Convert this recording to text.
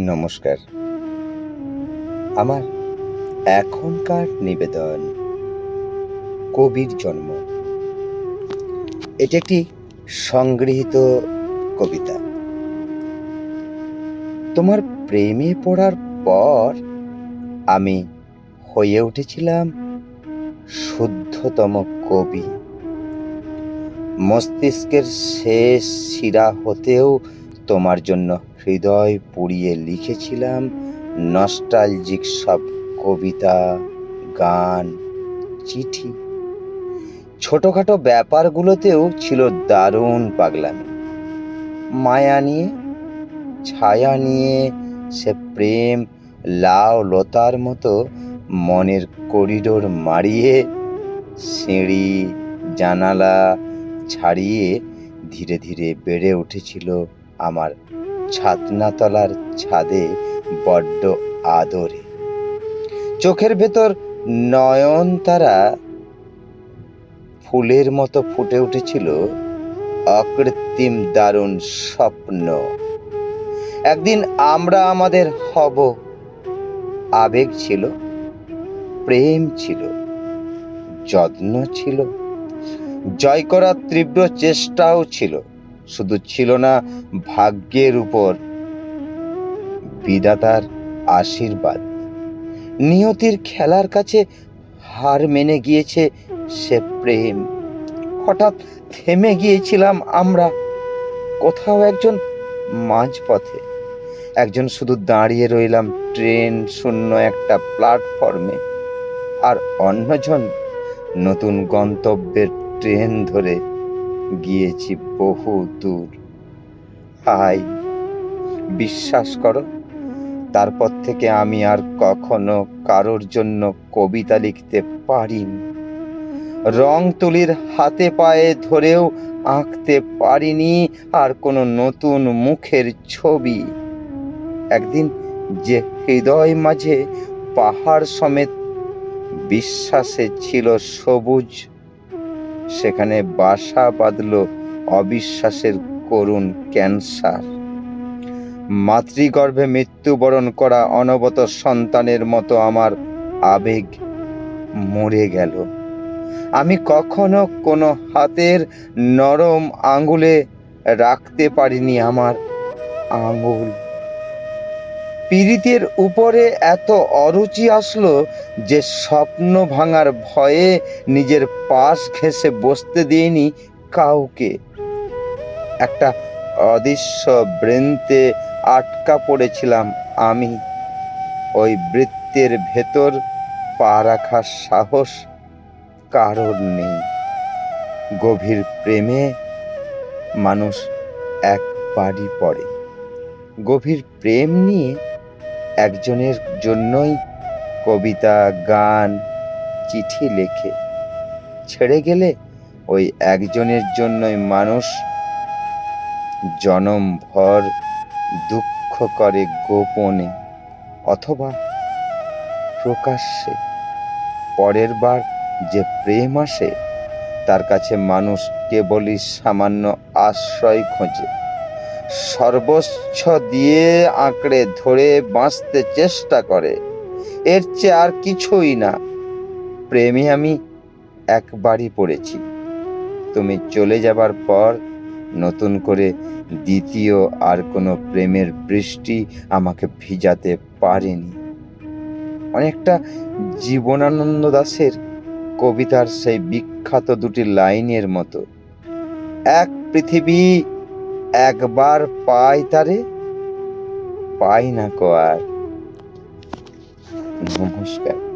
নমস্কার। আমার এখনকার নিবেদন, কবির জন্ম। এটি একটি সংগৃহীত কবিতা। তোমার প্রেমে পড়ার পর আমি হয়ে উঠেছিলাম শুদ্ধতম কবি। মস্তিষ্কের শেষ শিরা হতেও তোমার জন্য হৃদয় পুড়িয়ে লিখেছিলাম নস্টালজিক সব কবিতা, গান, চিঠি। ছোটোখাটো ব্যাপারগুলোতেও ছিল দারুণ পাগলামি। মায়া নিয়ে, ছায়া নিয়ে, সে প্রেম লাও লতার মতো মনের করিডোর মারিয়ে, সিঁড়ি, জানালা ছাড়িয়ে ধীরে ধীরে বেড়ে উঠেছিল আমার ছাতনাতলার ছাদে বড্ড আদরে। চোখের ভেতর নয়নতারা ফুলের মতো ফুটে উঠেছিল অকৃত্রিম দারুণ স্বপ্ন। একদিন আমরা আমাদের হব। আবেগ ছিল, প্রেম ছিল, যত্ন ছিল, জয় করার তীব্র চেষ্টাও ছিল। শুধু ছিল না ভাগ্যের উপর। বিদাতার আশীর্বাদ। নিয়তির খেলার কাছে হার মেনে গিয়েছে সে প্রেম। হঠাৎ থেমে গিয়েছিলাম আমরা কোথাও একজন মাঝপথে। একজন শুধু দাঁড়িয়ে রইলাম ট্রেন শূন্য একটা প্ল্যাটফর্মে আর অন্যজন নতুন গন্তব্যের ট্রেন ধরে গিয়েছি বহু দূর। হাই বিশ্বাস করো, তারপর থেকে আমি আর কখনো কারোর জন্য কবিতা লিখতে পারিনি। রং তুলির হাতে পায়ে ধরেও আঁকতে পারিনি আর কোনো নতুন মুখের ছবি। একদিন যে হৃদয় মাঝে পাহাড় সমেত বিশ্বাসে ছিল সবুজ সেখানে বাসা বাঁধল অবিশ্বাসের করুণ ক্যান্সার। মাতৃগর্ভে মৃত্যুবরণ করা অনবত সন্তানের মতো আমার আবেগ মরে গেল। আমি কখনো কোনো হাতের নরম আঙ্গুলে রাখতে পারিনি আমার আঙ্গুল পীড়িতের উপরে এত অরুচি আসলো যে স্বপ্ন ভাঙার ভয়ে নিজের পাশ ঘেঁষে বসতে দিইনি কাউকে। একটা অদৃশ্য বৃন্তে আটকা পড়েছিলাম আমি। ওই বৃত্তের ভেতর পা রাখার সাহস কারোর নেই। গভীর প্রেমে মানুষ একবারই পড়ে। গভীর প্রেম নিয়ে একজনের জন্যই কবিতা, গান, চিঠি লেখে। ছেড়ে গেলে ওই একজনের জন্যই মানুষ জনমভর দুঃখ করে গোপনে, অথবা প্রকাশ্যে। পরের বার যে প্রেম আসে, তার কাছে মানুষ কেবলই সামান্য আশ্রয় খোঁজে। সর্বস্ব দিয়ে আঁকড়ে ধরে বাঁচতে চেষ্টা করে। এর চেয়ে আর কিছুই না। প্রেমে আমি একবারই পড়েছি। তুমি চলে যাবার পর নতুন করে দ্বিতীয় আর কোনো প্রেমের বৃষ্টি আমাকে ভিজাতে পারেনি। অনেকটা জীবনানন্দ দাসের কবিতার সেই বিখ্যাত দুটি লাইনের মতো। এক পৃথিবী একবার পাই তারে পাই না কো আর। নমস্কার।